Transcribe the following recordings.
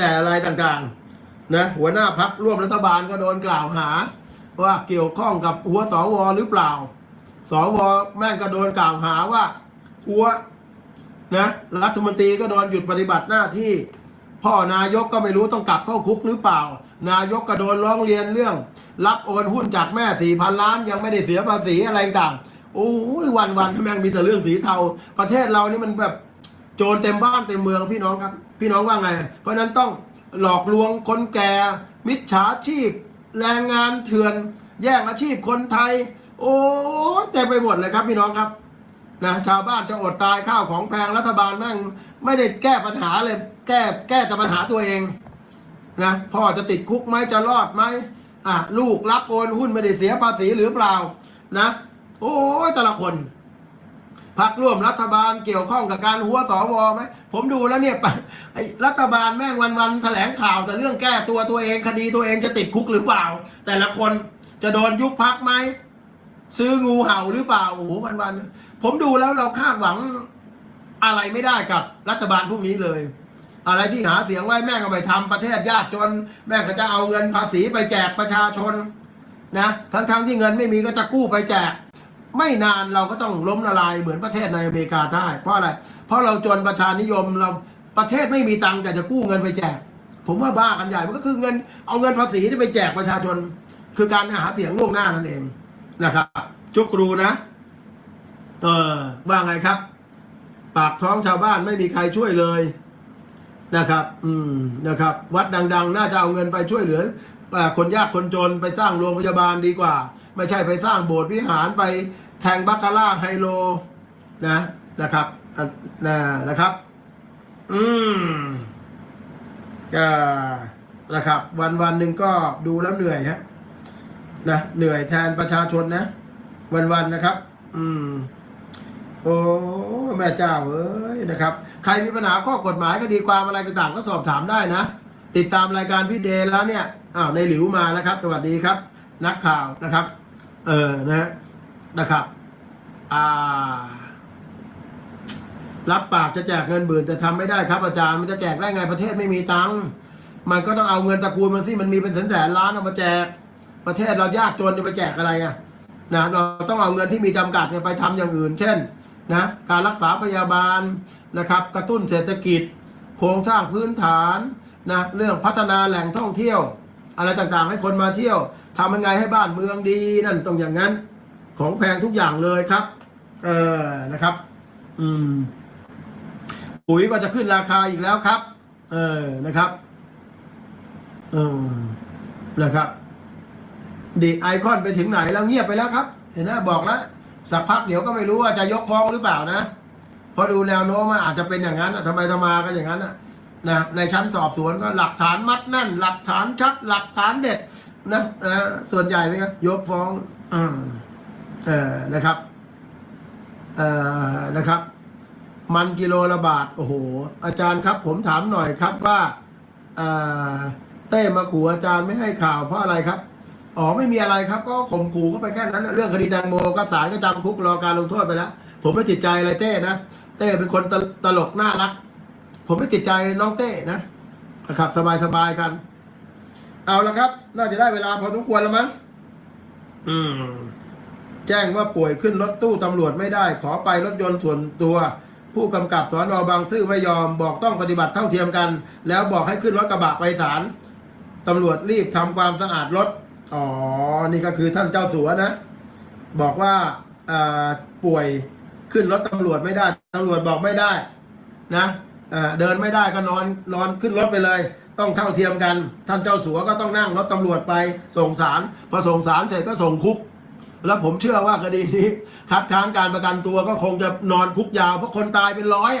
แต่อะไรต่างๆนะหัวหน้าพักร่วมรัฐบาลก็โดนกล่าวหา ว่าเกี่ยวข้องกับหัวสวหรือเปล่า สวแม่งก็โดนกล่าวหาว่าหัวนะรัฐมนตรีก็โดนหยุดปฏิบัติหน้าที่ พ่อนายกก็ไม่รู้ต้องกลับเข้าคุกหรือเปล่า นายกก็โดนร้องเรียนเรื่อง รับโอนหุ้นจากแม่สี่พันล้านยังไม่ได้เสียภาษีอะไรต่างโอ้ยวันวันๆแม่งมีแต่เรื่องสีเทา ประเทศเรานี่มันแบบ โจรเต็มบ้านเต็มเมืองพี่น้องครับ พี่น้องว่าไง เพราะนั้นต้องหลอกลวงคนแก่ มิจฉาชีพ แรงงานเถื่อน แย่งอาชีพคนไทย โอ้เต็มไปหมดเลยครับพี่น้องครับนะชาวบ้านจะอดตายข้าวของแพงรัฐบาลแม่งไม่ได้แก้ปัญหาเลย แก้แก้แต่ปัญหาตัวเองนะพ่อจะติดคุกไหมจะรอดไหมอะลูกรับโอนหุ้นไม่ได้เสียภาษีหรือเปล่านะ โอ้แต่ละคน พักร่วมรัฐบาลเกี่ยวข้องกับการหัวสวไหมผมดูแล้วเนี่ยไอ้รัฐบาลแม่งวันๆแถลงข่าวแต่เรื่องแก้ตัวตัวเองคดีตัวเองจะติดคุกหรือเปล่า แต่ละคนจะโดนยุบพักไหมซื้องูเห่าหรือเปล่าโอ้โหวันวันผมดูแล้วเราคาดหวังอะไรไม่ได้กับรัฐบาลพวกนี้เลย อะไรที่หาเสียงไว้แม่งก็ไปทำประเทศยากจน แม่งก็จะเอาเงินภาษีไปแจกประชาชนนะทั้งๆทที่เงินไม่มีก็จะกู้ไปแจก ไม่นานเราก็ต้องล้มละลายเหมือนประเทศในอเมริกาได้ เพราะอะไร เพราะเราจนประชานิยมเราประเทศไม่มีตังค์แต่จะกู้เงินไปแจก ผมว่าบ้ากันใหญ่มันก็คือเงินเอาเงินภาษีที่ไปแจกประชาชน คือการหาเสียงล่วงหน้านั่นเองนะครับจุกครูนะเออว่าไงครับ ปากท้องชาวบ้านไม่มีใครช่วยเลยนะครับ อืมนะครับ วัดดัง ๆ น่าจะเอาเงินไปช่วยเหลือ คนยากคนจนไปสร้างโรงพยาบาลดีกว่า ไม่ใช่ไปสร้างโบสถ์วิหารไปแทงบัคคาร่าไฮโลนะนะครับอะนะนะครับ อืมก็นะครับ วันวันหนึ่งก็ดูแล้วเหนื่อยฮะนะเหนื่อยแทนประชาชนนะ วันวันนะครับ อืม โอ้แม่เจ้าเอ้ยนะครับ ใครมีปัญหาข้อกฎหมายคดีความอะไรต่างๆก็สอบถามได้นะ ติดตามรายการพี่เดนแล้วเนี่ยอ้าวในหลิวมานะครับ สวัสดีครับ นักข่าวนะครับ เออนะนะครับ อ่า รับปากจะแจกเงินหมื่นแต่ทำไม่ได้ครับ อาจารย์มันจะแจกได้ไงประเทศไม่มีตังค์มันก็ต้องเอาเงินตระกูลมันที่มันมีเป็นแสนแสนล้านเอามาแจก ประเทศเรายากจนจะไปแจกอะไรอะนะเราต้องเอาเงินที่มีจำกัดเนี่ยไปทำอย่างอื่น เช่นนะการรักษาพยาบาลนะครับ กระตุ้นเศรษฐกิจ โครงสร้างพื้นฐาน นะเรื่องพัฒนาแหล่งท่องเที่ยว อะไรต่างๆให้คนมาเที่ยวทำยังไงให้บ้านเมืองดีนั่นตรงอย่างนั้น ของแพงทุกอย่างเลยครับ เออนะครับ อืม ปุ๋ยก็จะขึ้นราคาอีกแล้วครับ เออนะครับเออนะครับดีไอคอนไปถึงไหนแล้วเงียบไปแล้วครับ เห็นไหมบอกแล้วสักพักเดี๋ยวก็ไม่รู้ว่าจะยกฟ้องหรือเปล่านะเพราะดูแนวโน้มมันอาจจะเป็นอย่างนั้นทำไมทำมาก็อย่างนั้นอะ นะในชั้นสอบสวนก็หลักฐานมัดแน่น หลักฐานชัด หลักฐานเด็ดนะนะส่วนใหญ่ไหมครับยกฟ้องอืมเออนะครับเออนะครับ มันกิโลละบาทโอ้โห อาจารย์ครับ ผมถามหน่อยครับว่าเออเต้มาขู่อาจารย์ไม่ให้ข่าวเพราะอะไรครับอ๋อไม่มีอะไรครับ ก็ข่มขู่ก็ไปแค่นั้น เรื่องคดีแตงโมก็ศาลก็จำคุกรอการลงโทษไปแล้ว ผมไม่ติดใจอะไรเต้นะ เต้เป็นคนตลตลกน่ารัก ผมไม่ติดใจน้องเต้นะนะครับสบายๆกัน เอาละครับ น่าจะได้เวลาพอสมควรแล้วมั้งอืม แจ้งว่าป่วยขึ้นรถตู้ตำรวจไม่ได้ ขอไปรถยนต์ส่วนตัว ผู้กำกับสอนอบางซื่อไม่ยอม บอกต้องปฏิบัติเท่าเทียมกัน แล้วบอกให้ขึ้นรถกระบะไปศาลตำรวจรีบทำความสะอาดรถ อ๋อ นี่ก็คือท่านเจ้าสัวนะ บอกว่าอ่าป่วยขึ้นรถตำรวจไม่ได้ตำรวจบอกไม่ได้ นะ เดินไม่ได้ก็นอนนอนขึ้นรถไปเลย ต้องเท่าเทียมกัน ท่านเจ้าสัวก็ต้องนั่งรถตำรวจไปส่งศาลพอส่งศาลเสร็จก็ส่งคุก แล้วผมเชื่อว่าคดีนี้ คัดค้านการประกันตัวก็คงจะนอนคุกยาวเพราะคนตายเป็นร้อย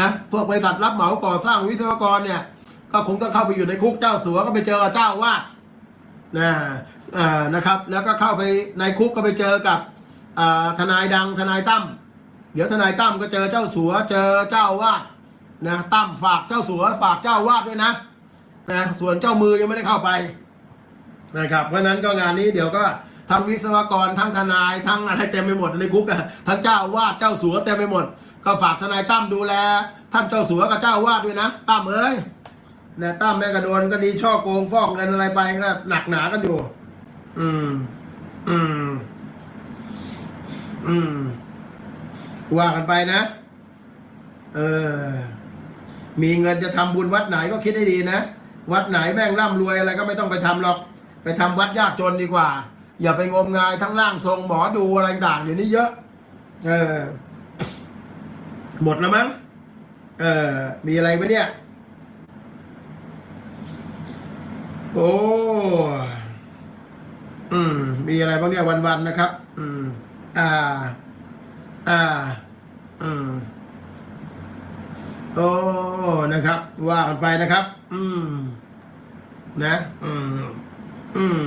นะพวกบริษัทรับเหมาก่อสร้างวิศวกรเนี่ย ก็คงต้องเข้าไปอยู่ในคุกเจ้าสัวก็ไปเจอเจ้าวาดนะนะครับ แล้วก็เข้าไปในคุกก็ไปเจอกับทนายดังทนายตั้มเดี๋ยวทนายตั้มก็เจอเจ้าสัวเจอเจ้าวาด นะตั้มฝากเจ้าสัวฝากเจ้าวาดด้วยนะนะส่วนเจ้ามือยังไม่ได้เข้าไปนะครับเพราะนั้นก็งานนี้เดี๋ยวก็ทั้งวิศวกรทั้งทนายทั้งอะไรเต็มไปหมดในคุกอะทั้งเจ้าวาดเจ้าสัวเต็มไปหมด ก็ฝากทนายตั้มดูแล ท่านเจ้าสัวกับเจ้าอาวาดด้วยนะตั้มเอ้ยนะตั้มแม่กระโดนก็ดีช่อโกงฟอกเงินอะไรไปก็หนักหนากันอยู่ อืม อืม อืมว่ากันไปนะ เออ มีเงินจะทำบุญวัดไหนก็คิดให้ดีนะ วัดไหนแม่งร่ำรวยอะไรก็ไม่ต้องไปทำหรอก ไปทำวัดยากจนดีกว่า อย่าไปงมงายทั้งร่างทรงหมอดูอะไรต่างเดี๋ยวนี้เยอะ เออ หมดแล้วมั้ง เออ มีอะไรไหมเนี่ย โอ้อืม มีอะไรบ้างเนี่ยวันๆนะครับ อืม อ่า อ่า อืม โอ้นะครับ ว่ากันไปนะครับ อืม นะ อืม อืม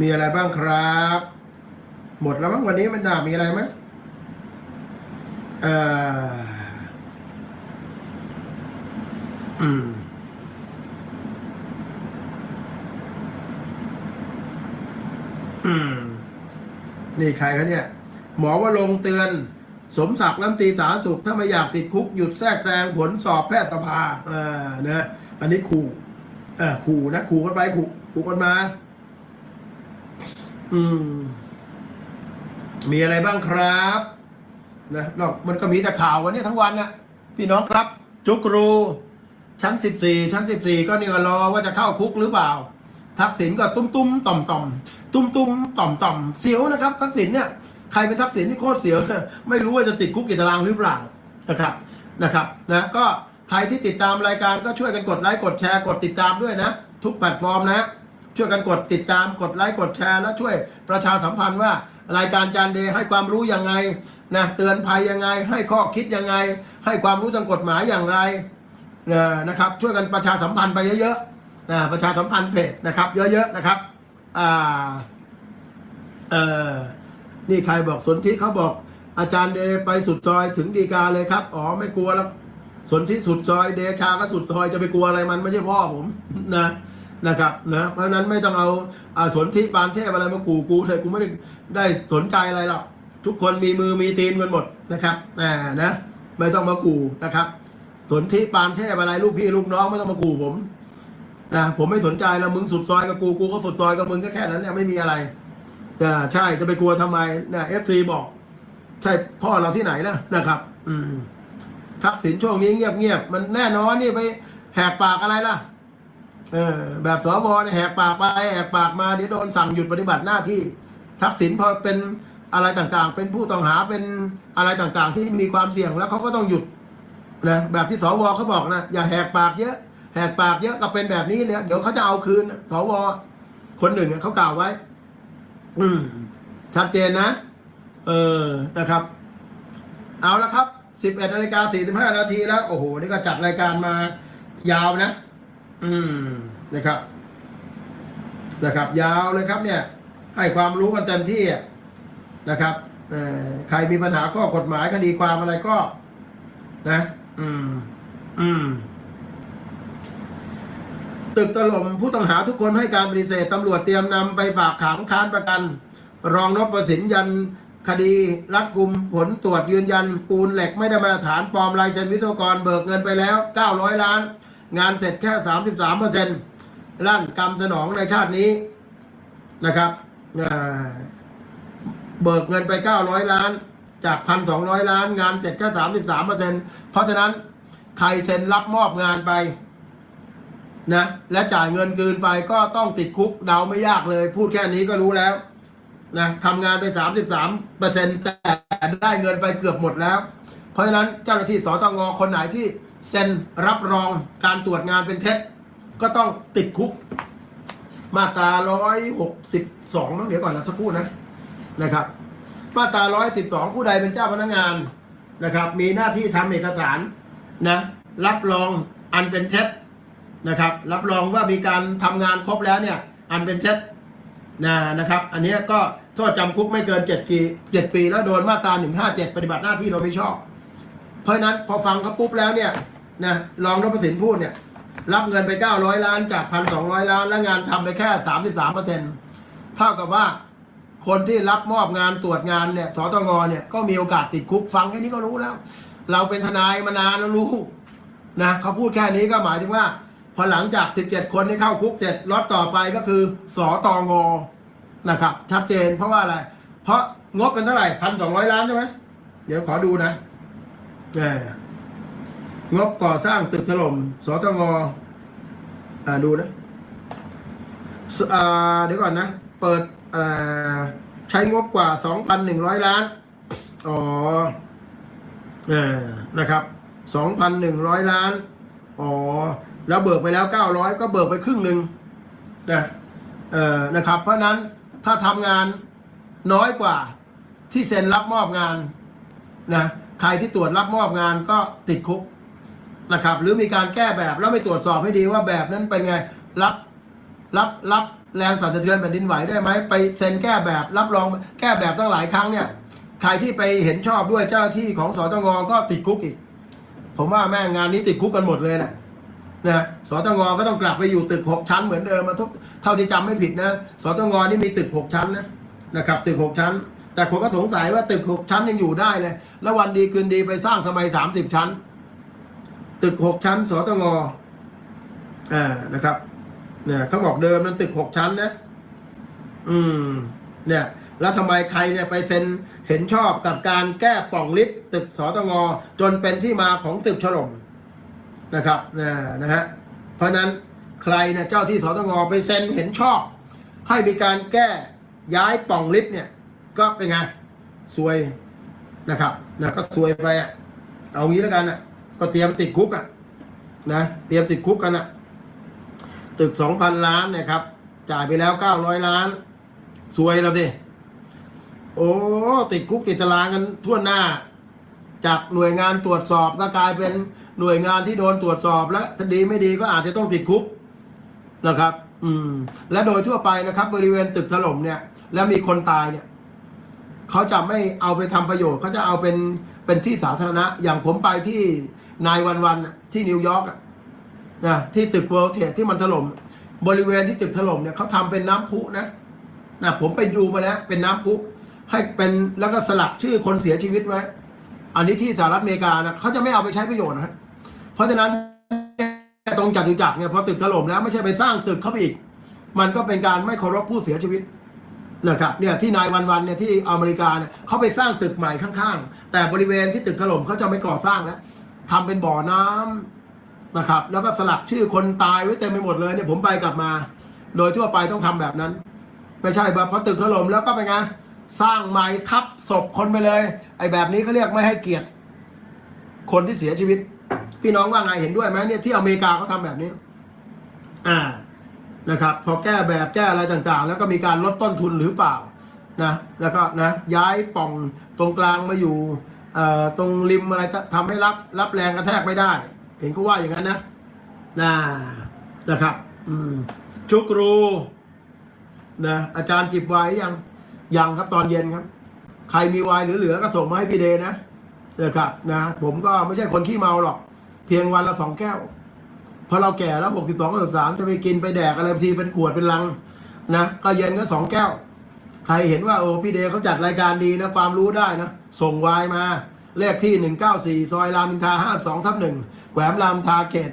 มีอะไรบ้างครับ หมดแล้วมั้งวันนี้มันน่ามีอะไรมั้งเอ่ออืมอืม นี่ใครคะเนี่ย หมอว่าลงเตือน สมศักดิ์รัฐมนตรีสาธารณสุขถ้าไม่อยากติดคุกหยุดแทรกแซงผลสอบแพทยสภาอ่านะอันนี้ขู่เออขู่นะขู่กันไปขู่ขู่กันมา อืม มีอะไรบ้างครับนะนอกมันก็มีแต่ข่าววันนี้ทั้งวันนะพี่น้องครับ จุกรู ชั้นสิบสี่ชั้นสิบสี่ก็นี่ก็รอว่าจะเข้าคุกหรือเปล่า ทักษิณก็ตุ้มตุ้มต่อมต่อมตุ้มตุ้มต่อมต่อมเสียวนะครับ ทักษิณเนี่ย ใครเป็นทักษิณนี่โคตรเสียวไม่รู้ว่าจะติดคุกกี่ตารางหรือเปล่านะครับนะครับนะก็ใครที่ติดตามรายการก็ช่วยกันกดไลค์กดแชร์กดติดตามด้วยนะ ทุกแพลตฟอร์มนะช่วยกันกดติดตามกดไลค์กดแชร์และช่วยประชาสัมพันธ์ว่ารายการจานเดย์ให้ความรู้ยังไงนะเตือนภัยยังไง ให้ข้อคิดยังไง ให้ความรู้ทางกฎหมายอย่างไรนะนะครับ ช่วยกันประชาสัมพันธ์ไปเยอะๆนะประชาสัมพันธ์เพจนะครับ เยอะๆนะครับอ่าเออ นี่ใครบอกสนธิเขาบอก อาจารย์เดไปสุดซอยถึงดีกาเลยครับ อ๋อไม่กลัวแล้วสนธิสุดซอยเดชาก็สุดซอยจะไปกลัวอะไรมันไม่ใช่พ่อผมนะนะครับนะเพราะฉะนั้นไม่ต้องเอาอาสนธิปานเทพอะไรมาขู่กูเลยกูไม่ได้ได้สนใจอะไรหรอกทุกคนมีมือมีตีนกันหมดนะครับอ่านะไม่ต้องมาขู่นะครับสนธิปานเทพอะไรลูกพี่ลูกน้องไม่ต้องมาขู่ผมนะผมไม่สนใจแล้วมึงสุดซอยกับกูกูก็สุดซอยกับมึงก็แค่นั้นเนี่ยไม่มีอะไร อ่ใช่จะไปกลัวทำไมนะเอฟซีบอก ใช่พ่อเราที่ไหนนะนะครับ อืม ทักษิณช่วงนี้เงียบๆมันแน่นอนนี่ไปแหกปากอะไรล่ะ เออ แบบสวเนี่ยแหกปากไปแหกปากมาเดี๋ยวโดนสั่งหยุดปฏิบัติหน้าที่ ทักษิณพอเป็นอะไรต่างๆ เป็นผู้ต้องหาเป็นอะไรต่างๆ ที่มีความเสี่ยงแล้วเขาก็ต้องหยุดนะแบบที่สวเขาบอกนะอย่าแหกปากเยอะแหกปากเยอะก็เป็นแบบนี้เนี่ยเดี๋ยวเขาจะเอาคืนสวคนหนึ่งเขากล่าวไว้ อืมชัดเจนนะ เออนะครับ เอาละครับ11นาฬิกา45นาทีแล้ว โอ้โห นี่ก็จัดรายการมายาวนะ อืมนะครับ นะครับ ยาวเลยครับ เนี่ย ให้ความรู้กันเต็มที่นะครับเออใครมีปัญหาข้อกฎหมายคดีความอะไรก็ นะ อืม อืม ตึกถล่มผู้ต้องหาทุกคนให้การปฏิเสธตำรวจเตรียมนำไปฝากขังค้านประกัน รองนพประสินยันคดีรัดกุมผลตรวจยืนยัน ปูนเหล็กไม่ได้มาตรฐานปลอมลายเซ็นวิศวกรเบิกเงินไปแล้ว 900 ล้าน งานเสร็จแค่ 33เปอร์เซ็นต์ลั่นกรรมสนองในชาตินี้นะครับเบิกเงินไป 900 ล้าน จาก 1,200 ล้าน งานเสร็จแค่ 33เปอร์เซ็นต์เพราะฉะนั้นใครเซ็นรับมอบงานไป นะและจ่ายเงินเกินไปก็ต้องติดคุกเดาไม่ยากเลย พูดแค่นี้ก็รู้แล้วนะทำงานไป 33เปอร์เซ็นแต่ได้เงินไปเกือบหมดแล้ว เพราะฉะนั้นเจ้าหน้าที่สตงคนไหนที่เซ็นรับรองการตรวจงานเป็นเท็จ ก็ต้องติดคุก มาตรา162นะเดี๋ยวก่อนนะสักครู่นะนะครับ มาตรา112 ผู้ใดเป็นเจ้าพนักงานนะครับ มีหน้าที่ทำเอกสารนะรับรองอันเป็นเท็จ นะครับ รับรองว่ามีการทำงานครบแล้วเนี่ยอันเป็นเท็จนะนะครับ อันนี้ก็โทษจำคุกไม่เกินเจ็ดปีเจ็ดปี แล้วโดนมาตราหนึ่งห้าเจ็ดปฏิบัติหน้าที่โดยไม่ชอบ เพราะนั้นพอฟังเขาปุ๊บแล้วเนี่ยนะรองนพสินพูดเนี่ยรับเงินไปเก้าร้อยล้านจากพันสองร้อยล้าน แล้งานทำไปแค่สามสิบสามเปอร์เซ็นต์เท่ากับว่าคนที่รับมอบงานตรวจงานเนี่ยสตงเนี่ยก็มีโอกาสติดคุกฟังแค่นี้ก็รู้แล้ว เราเป็นทนายมานานแล้วรู้นะเขาพูดแค่นี้ก็หมายถึงว่า พอหลังจาก 17 คนที่เข้าคุกเสร็จล็อตต่อไปก็คือสอตองนะครับ ชัดเจนเพราะว่าอะไร เพราะงบเป็นเท่าไหร่พันสองร้อยล้านใช่ไหมเดี๋ยวขอดูนะแหมงบก่อสร้างตึกถล่มสตงอ่าดูนะอ่าเดี๋ยวก่อนนะ เปิดอ่าใช้งบกว่า 2,100 ล้าน อ๋อเออนะครับ 2,100 ล้าน อ๋อ แล้วเบิกไปแล้ว 900 ก็เบิกไปครึ่งหนึ่งนะเออนะครับ เพราะนั้นถ้าทำงานน้อยกว่าที่เซ็นรับมอบงานนะใครที่ตรวจรับมอบงานก็ติดคุกนะครับ หรือมีการแก้แบบแล้วไม่ตรวจสอบให้ดีว่าแบบนั้นเป็นไงรับรับรับแรงสั่นสะเทือนแผ่นดินไหวได้ไหมไปเซ็นแก้แบบรับรองแก้แบบตั้งหลายครั้งเนี่ยใครที่ไปเห็นชอบด้วยเจ้าหน้าที่ของสตงก็ติดคุกอีก ผมว่าแม่งงานนี้ติดคุกกันหมดเลยนะ นะสตงก็ต้องกลับไปอยู่ตึกหกชั้นเหมือนเดิมมาทุกเท่าที่จำไม่ผิดนะสตงนี่มีตึกหกชั้นนะนะครับตึกหกชั้น แต่คนก็สงสัยว่าตึกหกชั้นยังอยู่ได้เลยแล้ววันดีคืนดีไปสร้างทำไมสามสิบชั้น ตึกหกชั้นสตงอ่านะครับเนี่ยเขาบอกเดิมมันตึกหกชั้นนะอืมเนี่ยแล้วทำไมใครเนี่ยไปเซ็นเห็นชอบกับการแก้ปล่องลิฟต์ตึกสตงจนเป็นที่มาของตึกฉล่ม นะครับนะนะฮะเพราะนั้นใครเนี่ยเจ้าที่สตงไปเซ็นเห็นชอบ ให้มีการแก้ย้ายป่องลิฟต์เนี่ยก็เป็นไงซวยนะครับนะก็ซวยไปอะเอางี้แล้วกันอะก็เตรียมติดคุกอะนะเตรียมติดคุกกันอะตึกสองพันล้านเนี่ยครับ จ่ายไปแล้วเก้าร้อยล้านซวยแล้วสิโอ้ติดคุกติดตารางกันทั่วหน้า จากหน่วยงานตรวจสอบก็กลายเป็น หน่วยงานที่โดนตรวจสอบแล้วถ้าดีไม่ดีก็อาจจะต้องติดคุกนะครับ อืม และโดยทั่วไปนะครับ บริเวณตึกถล่มเนี่ย แล้วมีคนตายเนี่ยเขาจะไม่เอาไปทำประโยชน์เขาจะเอาเป็นเป็นที่สาธารณะ อย่างผมไปที่นายวันวันที่นิวยอร์กนะที่ตึกเวิลด์เทรดที่มันถล่มบริเวณที่ตึกถล่มเนี่ยเขาทำเป็นน้ำพุนะนะผมไปดูมาแล้วเป็นน้ำพุให้เป็นแล้วก็สลักชื่อคนเสียชีวิตไว้ อันนี้ที่สหรัฐอเมริกานะเขาจะไม่เอาไปใช้ประโยชน์นะฮะ เพราะฉะนั้นตรงจตุจักรเนี่ยพอตึกถล่มแล้วไม่ใช่ไปสร้างตึกเข้าไปอีก มันก็เป็นการไม่เคารพผู้เสียชีวิตนะครับเนี่ยที่นายวันวันเนี่ยที่อเมริกาเนี่ยเขาไปสร้างตึกใหม่ข้างๆ แต่บริเวณที่ตึกถล่มเขาจะไม่ก่อสร้างแล้วทำเป็นบ่อน้ำนะครับ แล้วก็สลักชื่อคนตายไว้เต็มไปหมดเลยเนี่ยผมไปกลับมา โดยทั่วไปต้องทำแบบนั้น ไม่ใช่แบบพอตึกถล่มแล้วก็เป็นไงสร้างใหม่ทับศพคนไปเลย ไอ้แบบนี้เขาเรียกไม่ให้เกียรติคนที่เสียชีวิต พี่น้องว่าไงเห็นด้วยไหมเนี่ยที่อเมริกาเขาทำแบบนี้ อ่านะครับ พอแก้แบบแก้อะไรต่างๆ แล้วก็มีการลดต้นทุนหรือเปล่านะแล้วก็นะย้ายป่องตรงกลางมาอยู่เอ่อตรงริมอะไรจะทำให้รับรับแรงกระแทกไม่ได้ เห็นเขาว่าอย่างนั้นนะนะนะครับ อืมชุกรูนะอาจารย์จิบไว้ยังยังครับตอนเย็นครับ ใครมีไวน์เหลือๆก็ส่งมาให้พี่เดนะ นะครับนะผมก็ไม่ใช่คนขี้เมาหรอก เพียงวันละสองแก้วพอเราแก่แล้วหกสิบสองหกสิบสามจะไปกินไปแดกอะไรบางทีเป็นขวดเป็นลังนะก็เย็นก็สองแก้ว ใครเห็นว่าโอ้พี่เดเขาจัดรายการดีนะความรู้ได้นะ ส่งวายมาเลขที่หนึ่งเก้าสี่ซอยรามอินทาห้าสองทับหนึ่งแขวงรามทาเขต